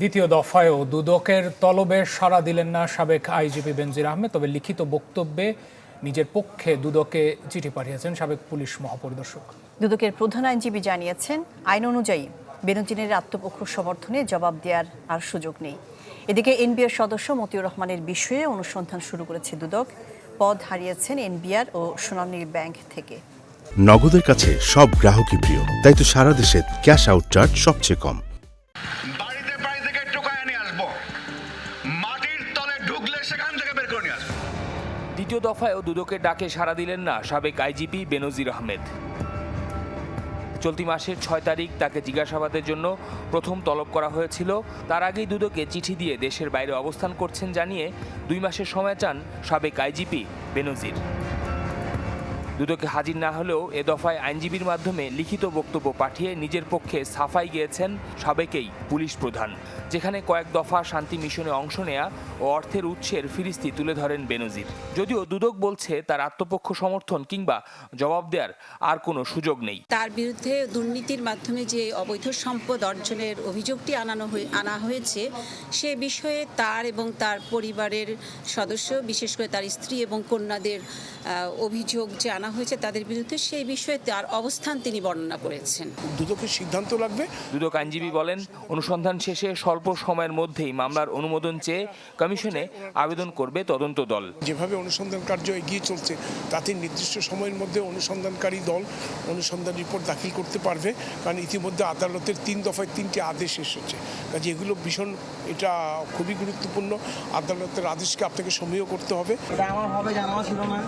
দ্বিতীয় দফায়ও দুদকের তলবে সাড়া দিলেন না সাবেক আইজিপি বেনজির আহমেদ তবে লিখিত বক্তব্যে নিজের পক্ষে দুদকে চিঠি পাঠিয়েছেন সাবেক পুলিশ মহাপরিদর্শক। দুদকের প্রধান আইনজীবী জানিয়েছেন আইন অনুযায়ী বেনজিনের আত্মপক্ষ সমর্থনে জবাব দেওয়ার আর সুযোগ নেই। এদিকে এনবিআর সদস্য মতিউর রহমানের বিষয়ে অনুসন্ধান শুরু করেছে দুদক। পদ হারিয়েছেন এনবিআর ও সোনালী ব্যাংক থেকে। নগদের কাছে সব গ্রাহকই প্রিয় তাই তো সারা দেশে ক্যাশ আউট চার্জ সবচেয়ে কম। দ্বিতীয় দফায়ও দুদকের ডাকে সাড়া দিলেন না সাবেক আইজিপি বেনজির আহমেদ। চলতি মাসের ছয় তারিখ তাকে জিজ্ঞাসাবাদের জন্য প্রথম তলব করা হয়েছিল। তার আগেই দুদকে চিঠি দিয়ে দেশের বাইরে অবস্থান করছেন জানিয়ে দুই মাসের সময় চান সাবেক আইজিপি বেনজির। দুদকে হাজির না হলেও এ দফায় আইনজীবীর মাধ্যমে লিখিত বক্তব্য পাঠিয়ে নিজের পক্ষে সাফাই গিয়েছেন সাবেকেই পুলিশ প্রধান। যেখানে কয়েক দফা শান্তি মিশনে অংশ নেয়া ও অর্থের উৎসের ফিরিস্তি তুলে ধরেন বেনজির। যদিও দুদক বলছে তার আত্মপক্ষ সমর্থন কিংবা জবাব দেওয়ার আর কোনো সুযোগ নেই। তার বিরুদ্ধে দুর্নীতির মাধ্যমে যে অবৈধ সম্পদ অর্জনের অভিযোগটি আনানো হয়ে আনা হয়েছে, সে বিষয়ে তার এবং তার পরিবারের সদস্য, বিশেষ করে তার স্ত্রী এবং কন্যাদের অভিযোগ যে আনা হয়েছে তাদের বিরুদ্ধে সেই বিষয়ে তার অবস্থান তিনি বর্ণনা করেছেন। দুদকের সিদ্ধান্ত লাগবে। দুদক আইনজীবী বলেন অনুসন্ধান শেষে স্বল্প সময়ের মধ্যেই মামলার অনুমোদন চেয়ে কমিশনে আবেদন করবে তদন্ত দল। যেভাবে অনুসন্ধান কার্য এগিয়ে চলছে তাতে নির্দিষ্ট সময়ের মধ্যে অনুসন্ধানকারী দল অনুসন্ধান রিপোর্ট দাখিল করতে পারবে কারণ ইতিমধ্যে আদালতের তিন দফায় তিনটি আদেশ এসেছে। কাজে এগুলো ভীষণ এটা খুবই গুরুত্বপূর্ণ। আদালতের আদেশকে আপনাকে সমীহ করতে হবে। এটা আমার হবে জানাও ছিল না।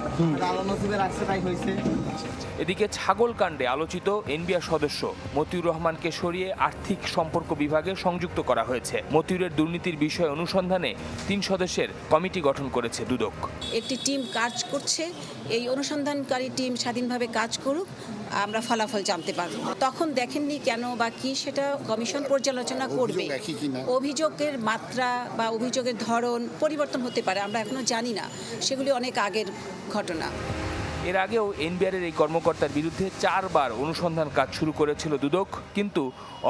আল্লাহ নসিবে রাখছে তাই হয়েছে? এদিকে ছাগল কাণ্ডে আলোচিত এনবিআর সদস্য মতিউর রহমানকে সরিয়ে আর্থিক সম্পর্ক বিভাগে সংযুক্ত করা হয়েছে। মতিউরের দুর্নীতির বিষয়ে অনুসন্ধানে তিন সদস্যের কমিটি গঠন করেছে দুদক। একটি টিম কাজ করছে এই অনুসন্ধানকারী টিম স্বাধীনভাবে কাজ করুক আমরা ফলাফল জানতে পারব। তখন দেখেননি কেন বা কি সেটা কমিশন পর্যালোচনা করবে। অভিযোগের মাত্রা বা অভিযোগের ধরন পরিবর্তন হতে পারে আমরা এখনও জানি না। সেগুলি অনেক আগের ঘটনা। এর আগেও এনবিআরের এই কর্মকর্তার বিরুদ্ধে চারবার অনুসন্ধান কাজ শুরু করেছিল দুদক, কিন্তু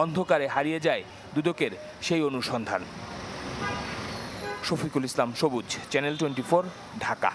অন্ধকারে হারিয়ে যায় দুদকের সেই অনুসন্ধান। শফিকুল ইসলাম, সবুজ, চ্যানেল টোয়েন্টি ঢাকা।